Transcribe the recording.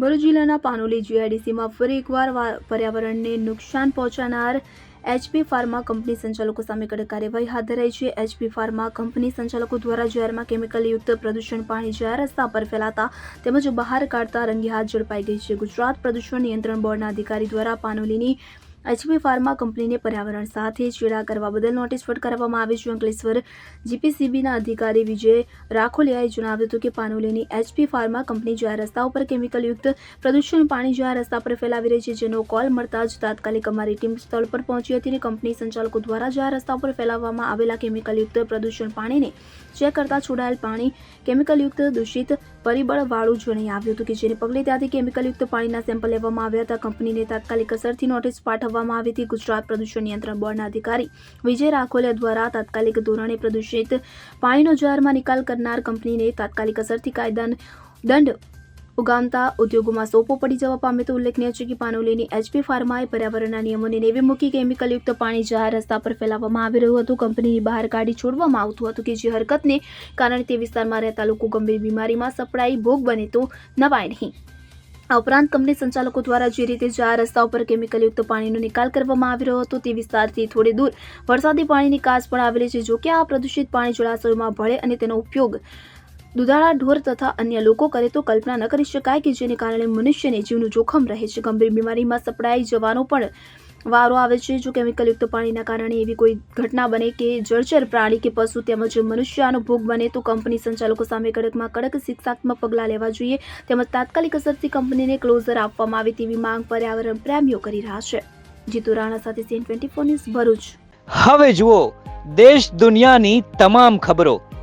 ભરૂચ જિલ્લાના પાનોલી જીઆઈડીસીમાં ફરી એકવાર પર્યાવરણને નુકસાન પહોંચાડનાર એચપી ફાર્મા કંપની સંચાલકો સામે કડક કાર્યવાહી હાથ ધરાઈ છે. એચપી ફાર્મા કંપની સંચાલકો દ્વારા જાહેરમાં કેમિકલયુક્ત પ્રદૂષણ પાણી જાહેર રસ્તા પર ફેલાતા તેમજ બહાર કાઢતા રંગે હાથ ઝડપાઈ ગઈ છે. ગુજરાત પ્રદૂષણ નિયંત્રણ બોર્ડના અધિકારી દ્વારા પાનોલીની એચપી ફાર્મા કંપનીને પર્યાવરણ સાથે ચેડા કરવા બદલ નોટિસ ફટકારવામાં આવી છે. અંકલેશ્વર જીપીસીબીના અધિકારી વિજય રાખોલિયાએ જણાવ્યું હતું કે પાનોલીની એચપી ફાર્મા કંપની જ્યાં રસ્તા ઉપર કેમિકલયુક્ત પ્રદૂષણ પાણી જ્યાં રસ્તા પર ફેલાવી રહી છે, જેનો કોલ મળતા જ તાત્કાલિક અમારી ટીમ સ્થળ પર પહોંચી હતી અને કંપની સંચાલકો દ્વારા જ્યાં રસ્તા ઉપર ફેલાવવામાં આવેલા કેમિકલયુક્ત પ્રદૂષણ પાણીને ચેક કરતા છોડાયેલ પાણી કેમિકલયુક્ત દૂષિત પરિબળ વાળું જણાઈ આવ્યું હતું કે જેને પગલે ત્યાંથી કેમિકલયુક્ત પાણીના સેમ્પલ લેવામાં આવ્યા હતા. કંપનીને તાત્કાલિક અસરથી નોટિસ પાઠવવામાં આવી હતી. ગુજરાત પ્રદૂષણ નિયંત્રણ બોર્ડના અધિકારી વિજય રાખોલિયા દ્વારા તાત્કાલિક ધોરણે પ્રદૂષિત પાણીનો જાહેરમાં નિકાલ કરનાર કંપનીને તાત્કાલિક અસરથી કાયદાનો દંડ ઉગામતા ઉદ્યોગોમાં સોપો પડી જવા પામે તો ઉલ્લેખનીય છે કે પાનોલીની એચપી ફાર્માએ પર્યાવરણના નિયમોને નેવે મૂકી કેમિકલયુક્ત પાણી જાહેર રસ્તા પર ફેલાવવામાં આવી રહ્યું હતું. કંપનીની બહાર કાઢી છોડવામાં આવતું હતું કે જે હરકતને કારણે તે વિસ્તારમાં રહેતા લોકો ગંભીર બીમારીમાં સપડાઈ ભોગ બને તો નવાય નહીં. આ ઉપરાંત કંપની સંચાલકો દ્વારા જે રીતે જાહેર રસ્તા ઉપર કેમિકલયુક્ત પાણીનો નિકાલ કરવામાં આવી રહ્યો હતો તે વિસ્તારથી થોડે દૂર વરસાદી પાણીની કાચ પણ આવેલી છે. જોકે આ પ્રદૂષિત પાણી જળાશયોમાં ભળે અને તેનો ઉપયોગ દુધાળા, ઢોર તથા અન્ય લોકો કરે તો કલ્પના ન કરી શકાય કે જેને કારણે મનુષ્યને જીવનું જોખમ રહે છે. ગંભીર બીમારીમાં સપડાઈ જવાનો પણ વારો આવે છે. જો કેમિકલયુક્ત પાણીના કારણે એવી કોઈ ઘટના બને કે જળચર પ્રાણી કે પશુ તેમજ મનુષ્યનો ભોગ બને, તો કંપની સંચાલકો સામે કડકમાં કડક શિક્ષાત્મક પગલાં લેવા જોઈએ તેમજ તાત્કાલિક અસરથી કંપનીને ક્લોઝર આપવામાં આવે તેવી માંગ પર્યાવરણ પ્રેમીઓ કરી રહ્યા છે. જીતુ રાણા સાથે CN twenty four news Bharuch. હવે જુઓ, દેશ દુનિયાની તમામ ખબરો.